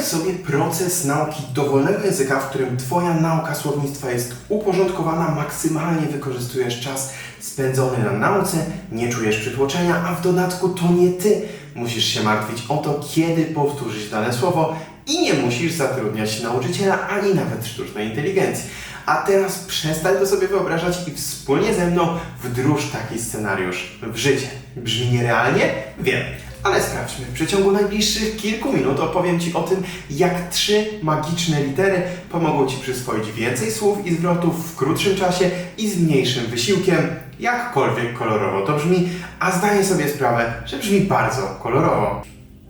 Wyobraź sobie proces nauki dowolnego języka, w którym Twoja nauka słownictwa jest uporządkowana, maksymalnie wykorzystujesz czas spędzony na nauce, nie czujesz przytłoczenia, a w dodatku to nie Ty musisz się martwić o to, kiedy powtórzyć dane słowo i nie musisz zatrudniać nauczyciela ani nawet sztucznej inteligencji. A teraz przestań to sobie wyobrażać i wspólnie ze mną wdróż taki scenariusz w życie. Brzmi nierealnie? Wiem. Ale sprawdźmy. W przeciągu najbliższych kilku minut opowiem Ci o tym, jak trzy magiczne litery pomogą Ci przyswoić więcej słów i zwrotów w krótszym czasie i z mniejszym wysiłkiem, jakkolwiek kolorowo to brzmi, a zdaję sobie sprawę, że brzmi bardzo kolorowo.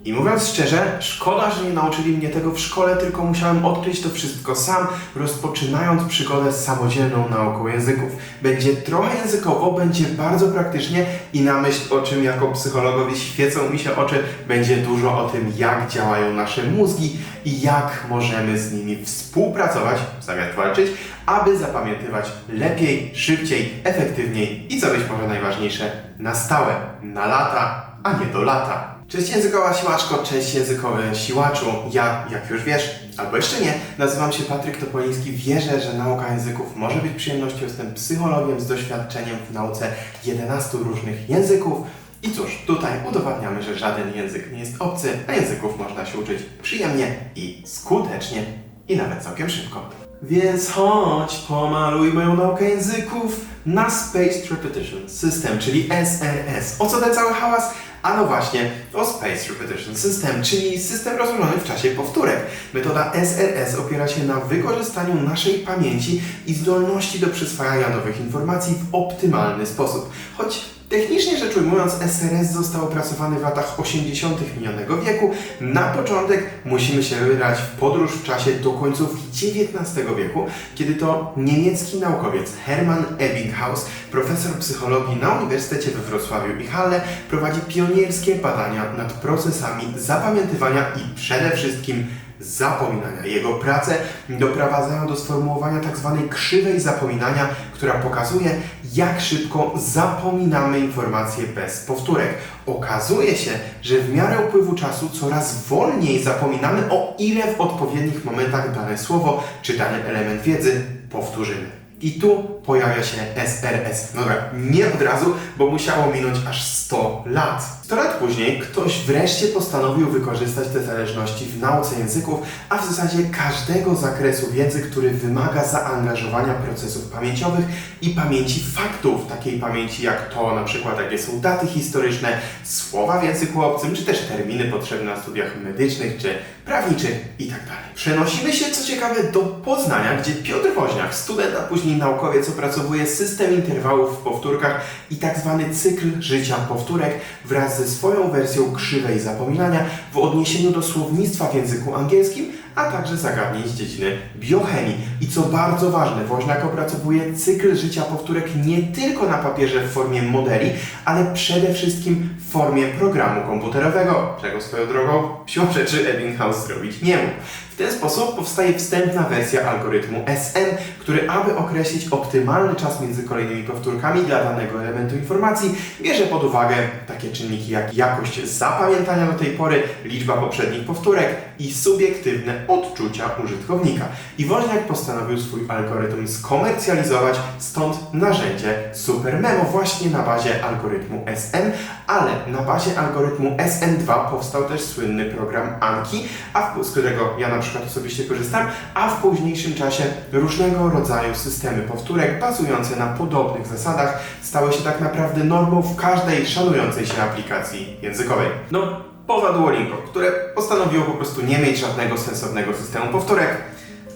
I mówiąc szczerze, szkoda, że nie nauczyli mnie tego w szkole, tylko musiałem odkryć to wszystko sam, rozpoczynając przygodę z samodzielną nauką języków. Będzie trochę językowo, będzie bardzo praktycznie i na myśl o czym jako psychologowi świecą mi się oczy, będzie dużo o tym, jak działają nasze mózgi i jak możemy z nimi współpracować, zamiast walczyć, aby zapamiętywać lepiej, szybciej, efektywniej i co być może najważniejsze, na stałe, na lata, a nie do lata. Cześć językowa siłaczko, cześć językowy siłaczu. Ja, jak już wiesz, albo jeszcze nie, nazywam się Patryk Topoliński. Wierzę, że nauka języków może być przyjemnością. Jestem psychologiem z doświadczeniem w nauce 11 różnych języków. I cóż, tutaj udowadniamy, że żaden język nie jest obcy, a języków można się uczyć przyjemnie i skutecznie i nawet całkiem szybko. Więc chodź, pomaluj moją naukę języków na Spaced Repetition System, czyli SRS. O co ten cały hałas? A no właśnie, o Spaced Repetition System, czyli system rozłożony w czasie powtórek. Metoda SRS opiera się na wykorzystaniu naszej pamięci i zdolności do przyswajania nowych informacji w optymalny sposób. Choć Technicznie rzecz ujmując, SRS został opracowany w latach 80. minionego wieku. Na początek musimy się wybrać w podróż w czasie do końcówki XIX wieku, kiedy to niemiecki naukowiec Hermann Ebbinghaus, profesor psychologii na Uniwersytecie we Wrocławiu i Halle, prowadzi pionierskie badania nad procesami zapamiętywania i przede wszystkim zapominania. Jego prace doprowadzają do sformułowania tzw. krzywej zapominania, która pokazuje, jak szybko zapominamy informacje bez powtórek. Okazuje się, że w miarę upływu czasu coraz wolniej zapominamy, o ile w odpowiednich momentach dane słowo czy dany element wiedzy powtórzymy. I tu pojawia się SRS. No dobra, nie od razu, bo musiało minąć aż 100 lat. 100 lat później ktoś wreszcie postanowił wykorzystać te zależności w nauce języków, a w zasadzie każdego zakresu wiedzy, który wymaga zaangażowania procesów pamięciowych i pamięci faktów, takiej pamięci jak to na przykład jakie są daty historyczne, słowa w języku obcym, czy też terminy potrzebne na studiach medycznych czy prawniczych itd. Przenosimy się, co ciekawe, do Poznania, gdzie Piotr Woźniak, student, a później naukowiec, opracowuje system interwałów w powtórkach i tak zwany cykl życia powtórek wraz ze swoją wersją krzywej zapominania w odniesieniu do słownictwa w języku angielskim, a także zagadnień z dziedziny biochemii. I co bardzo ważne, Woźniak opracowuje cykl życia powtórek nie tylko na papierze w formie modeli, ale przede wszystkim w formie programu komputerowego, czego swoją drogą siłą rzeczy Ebbinghaus zrobić nie mógł. W ten sposób powstaje wstępna wersja algorytmu SM, który aby określić optymalny czas między kolejnymi powtórkami dla danego elementu informacji, bierze pod uwagę takie czynniki jak jakość zapamiętania do tej pory, liczba poprzednich powtórek i subiektywne odczucia użytkownika. I Woźniak postanowił swój algorytm skomercjalizować, stąd narzędzie SuperMemo właśnie na bazie algorytmu SM, ale na bazie algorytmu SM2 powstał też słynny program Anki, a w, którego ja na przykład osobiście korzystam, a w późniejszym czasie różnego rodzaju systemy powtórek bazujące na podobnych zasadach stały się tak naprawdę normą w każdej szanującej się aplikacji językowej. No, poza Duolingo, które postanowiło po prostu nie mieć żadnego sensownego systemu powtórek,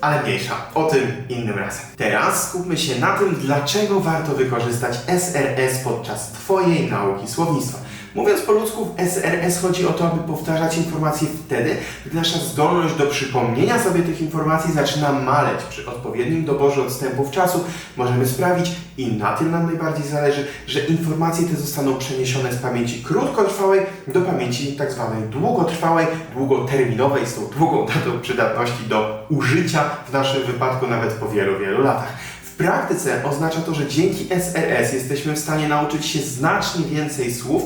ale mniejsza. O tym innym razem. Teraz skupmy się na tym, dlaczego warto wykorzystać SRS podczas Twojej nauki słownictwa. Mówiąc po ludzku, w SRS chodzi o to, aby powtarzać informacje wtedy, gdy nasza zdolność do przypomnienia sobie tych informacji zaczyna maleć. Przy odpowiednim doborze odstępów czasu możemy sprawić, i na tym nam najbardziej zależy, że informacje te zostaną przeniesione z pamięci krótkotrwałej do pamięci tak zwanej długotrwałej, długoterminowej, z tą długą datą przydatności do użycia, w naszym wypadku nawet po wielu, wielu latach. W praktyce oznacza to, że dzięki SRS jesteśmy w stanie nauczyć się znacznie więcej słów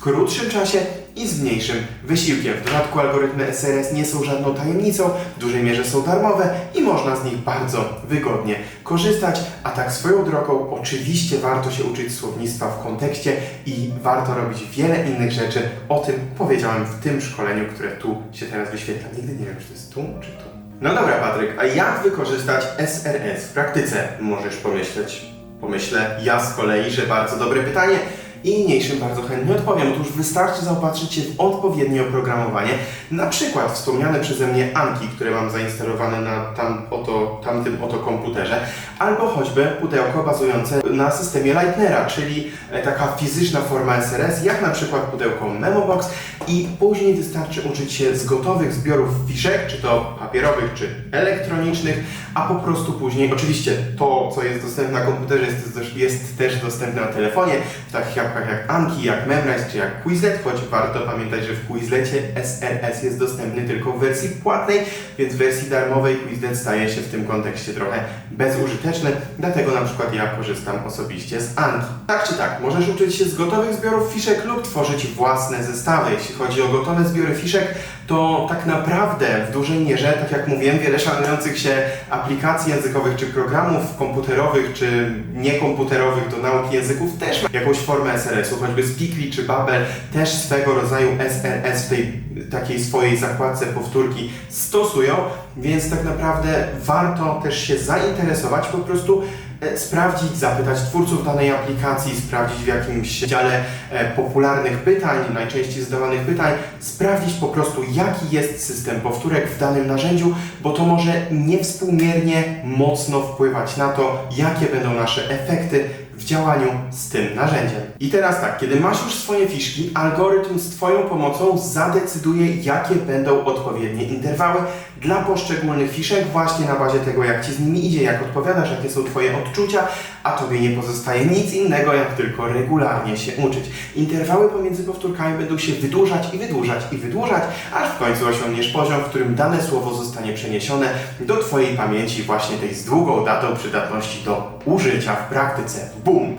w krótszym czasie i z mniejszym wysiłkiem. W dodatku algorytmy SRS nie są żadną tajemnicą, w dużej mierze są darmowe i można z nich bardzo wygodnie korzystać, a tak swoją drogą oczywiście warto się uczyć słownictwa w kontekście i warto robić wiele innych rzeczy. O tym powiedziałem w tym szkoleniu, które tu się teraz wyświetla. Nigdy nie wiem, czy to jest tu, czy tu. No dobra, Patryk, a jak wykorzystać SRS w praktyce? Możesz pomyśleć. Pomyślę ja z kolei, że bardzo dobre pytanie i niniejszym bardzo chętnie odpowiem. Otóż wystarczy zaopatrzyć się w odpowiednie oprogramowanie, na przykład wspomniane przeze mnie Anki, które mam zainstalowane na tam oto, tamtym oto komputerze, albo choćby pudełko bazujące na systemie Leitnera, czyli e, taka fizyczna forma SRS, jak na przykład pudełko Memobox i później wystarczy uczyć się z gotowych zbiorów fiszek, czy to papierowych, czy elektronicznych, a po prostu później, oczywiście to, co jest dostępne na komputerze, jest, jest też dostępne na telefonie, w takich apkach jak Anki, jak Memrise, czy jak Quizlet, choć warto pamiętać, że w Quizlecie SRS jest dostępny tylko w wersji płatnej, więc w wersji darmowej Quizlet staje się w tym kontekście trochę bezużyteczny, dlatego na przykład ja korzystam osobiście z Anki. Tak czy tak, możesz uczyć się z gotowych zbiorów fiszek lub tworzyć własne zestawy. Jeśli chodzi o gotowe zbiory fiszek, to tak naprawdę w dużej mierze, tak jak mówiłem, wiele szanujących się aplikacji językowych czy programów komputerowych czy niekomputerowych do nauki języków też ma jakąś formę SRS-u, choćby Speakly czy Babel też swego rodzaju SRS w tej takiej swojej zakładce powtórki stosują, więc tak naprawdę warto też się zainteresować po prostu sprawdzić, zapytać twórców danej aplikacji, sprawdzić w jakimś dziale e, popularnych pytań, najczęściej zadawanych pytań, sprawdzić po prostu jaki jest system powtórek w danym narzędziu, bo to może niewspółmiernie mocno wpływać na to, jakie będą nasze efekty w działaniu z tym narzędziem. I teraz tak, kiedy masz już swoje fiszki, algorytm z Twoją pomocą zadecyduje, jakie będą odpowiednie interwały dla poszczególnych fiszek, właśnie na bazie tego, jak Ci z nimi idzie, jak odpowiadasz, jakie są Twoje odczucia, a Tobie nie pozostaje nic innego, jak tylko regularnie się uczyć. Interwały pomiędzy powtórkami będą się wydłużać i wydłużać i wydłużać, aż w końcu osiągniesz poziom, w którym dane słowo zostanie przeniesione do Twojej pamięci, właśnie tej z długą datą przydatności do użycia w praktyce. Bum!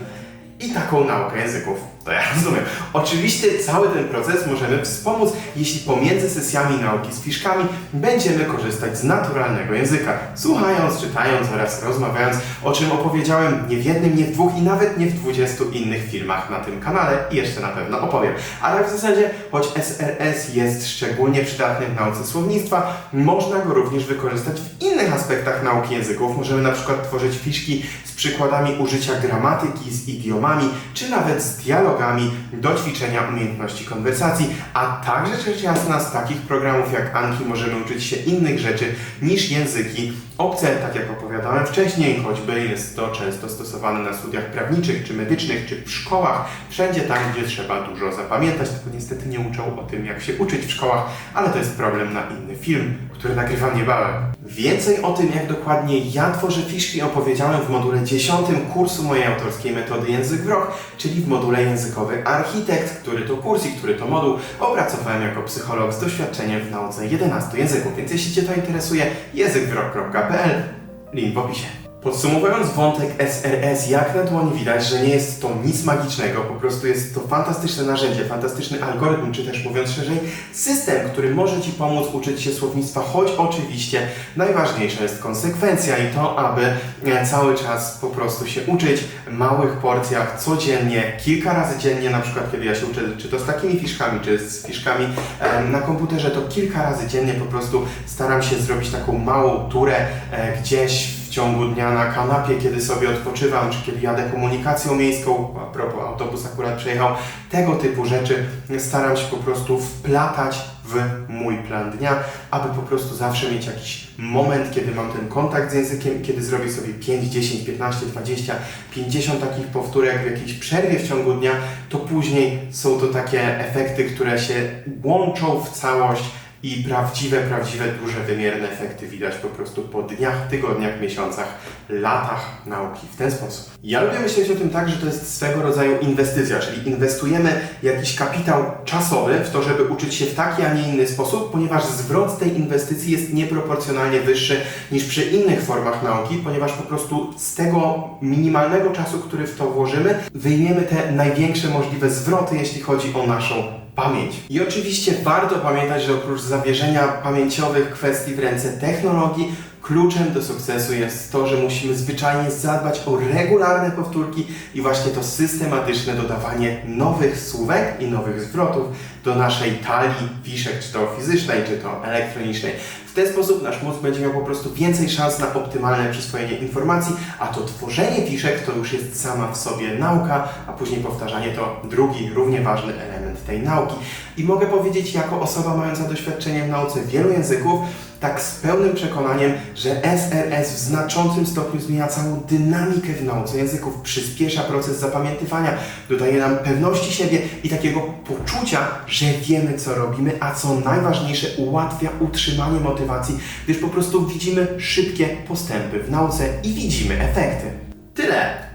I taką naukę języków. To ja rozumiem. Oczywiście cały ten proces możemy wspomóc, jeśli pomiędzy sesjami nauki z fiszkami będziemy korzystać z naturalnego języka, słuchając, czytając oraz rozmawiając, o czym opowiedziałem nie w jednym, nie w dwóch i nawet nie w dwudziestu innych filmach na tym kanale i jeszcze na pewno opowiem. Ale w zasadzie, choć SRS jest szczególnie przydatny w nauce słownictwa, można go również wykorzystać w innych aspektach nauki języków. Możemy na przykład tworzyć fiszki z przykładami użycia gramatyki, z idiomami, czy nawet z dialogami do ćwiczenia umiejętności konwersacji, a także rzecz jasna z takich programów jak Anki możemy uczyć się innych rzeczy niż języki obce, tak jak opowiadałem wcześniej, choćby jest to często stosowane na studiach prawniczych, czy medycznych, czy w szkołach, wszędzie tam, gdzie trzeba dużo zapamiętać, tylko niestety nie uczą o tym, jak się uczyć w szkołach, ale to jest problem na inny film, który nagrywam niebawem. Więcej o tym, jak dokładnie ja tworzę fiszki, opowiedziałem w module 10 kursu mojej autorskiej metody Język w Rok, czyli w module językowy Architekt, który to kurs i który to moduł opracowałem jako psycholog z doświadczeniem w nauce 11 języków. Więc jeśli Cię to interesuje, językwrok.pl, link w opisie. Podsumowując wątek SRS, jak na dłoni widać, że nie jest to nic magicznego, po prostu jest to fantastyczne narzędzie, fantastyczny algorytm, czy też mówiąc szerzej, system, który może Ci pomóc uczyć się słownictwa, choć oczywiście najważniejsza jest konsekwencja i to, aby e, cały czas po prostu się uczyć w małych porcjach, codziennie, kilka razy dziennie, na przykład kiedy ja się uczę, czy to z takimi fiszkami, czy z fiszkami na komputerze, to kilka razy dziennie po prostu staram się zrobić taką małą turę e, gdzieś w ciągu dnia na kanapie, kiedy sobie odpoczywam, czy kiedy jadę komunikacją miejską, a propos autobus akurat przejechał, tego typu rzeczy staram się po prostu wplatać w mój plan dnia, aby po prostu zawsze mieć jakiś moment, kiedy mam ten kontakt z językiem, kiedy zrobię sobie 5, 10, 15, 20, 50 takich powtórek w jakiejś przerwie w ciągu dnia, to później są to takie efekty, które się łączą w całość i prawdziwe, prawdziwe, duże, wymierne efekty widać po prostu po dniach, tygodniach, miesiącach, latach nauki w ten sposób. Ja lubię myśleć o tym tak, że to jest swego rodzaju inwestycja, czyli inwestujemy jakiś kapitał czasowy w to, żeby uczyć się w taki, a nie inny sposób, ponieważ zwrot tej inwestycji jest nieproporcjonalnie wyższy niż przy innych formach nauki, ponieważ po prostu z tego minimalnego czasu, który w to włożymy, wyjmiemy te największe możliwe zwroty, jeśli chodzi o naszą pamięć. I oczywiście warto pamiętać, że oprócz zawierzenia pamięciowych kwestii w ręce technologii, kluczem do sukcesu jest to, że musimy zwyczajnie zadbać o regularne powtórki i właśnie to systematyczne dodawanie nowych słówek i nowych zwrotów do naszej talii wiszek, czy to fizycznej, czy to elektronicznej. W ten sposób nasz mózg będzie miał po prostu więcej szans na optymalne przyswojenie informacji, a to tworzenie wiszek to już jest sama w sobie nauka, a później powtarzanie to drugi, równie ważny element tej nauki. I mogę powiedzieć, jako osoba mająca doświadczenie w nauce wielu języków, tak z pełnym przekonaniem, że SRS w znaczącym stopniu zmienia całą dynamikę w nauce języków, przyspiesza proces zapamiętywania, dodaje nam pewności siebie i takiego poczucia, że wiemy co robimy, a co najważniejsze, ułatwia utrzymanie motywacji, gdyż po prostu widzimy szybkie postępy w nauce i widzimy efekty.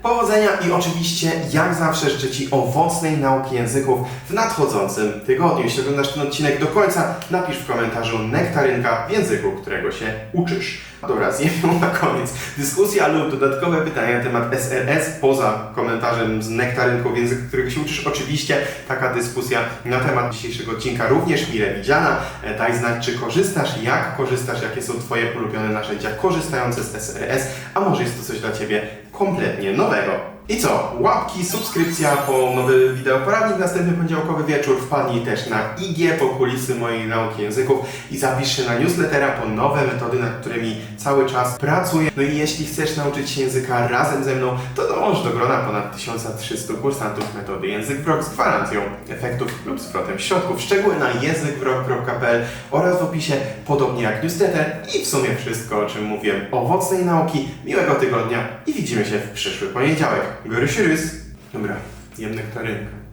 Powodzenia i oczywiście, jak zawsze, życzę Ci owocnej nauki języków w nadchodzącym tygodniu. Jeśli oglądasz ten odcinek do końca, napisz w komentarzu nektarynka w języku, którego się uczysz. Dobra, zjemy na koniec. Dyskusja lub dodatkowe pytania na temat SRS poza komentarzem z nektarynką w języku, którego się uczysz. Oczywiście taka dyskusja na temat dzisiejszego odcinka również mile widziana. E, Daj znać, czy korzystasz, jak korzystasz, jakie są Twoje ulubione narzędzia korzystające z SRS, a może jest to coś dla Ciebie kompletnie nowego. I co? Łapki, subskrypcja po nowy wideoporadnik, następny poniedziałkowy wieczór. Wpadnij też na IG po kulisy mojej nauki języków i zapisz się na newslettera po nowe metody, nad którymi cały czas pracuję. No i jeśli chcesz nauczyć się języka razem ze mną, to dołącz do grona ponad 1300 kursantów metody Język Wrok z gwarancją efektów lub zwrotem środków. Szczegóły na językwrok.pl oraz w opisie, podobnie jak newsletter. I w sumie wszystko, o czym mówiłem. Owocnej nauki, miłego tygodnia i widzimy się w przyszły poniedziałek. Görüşürüз. Dobra, jem nektarynka.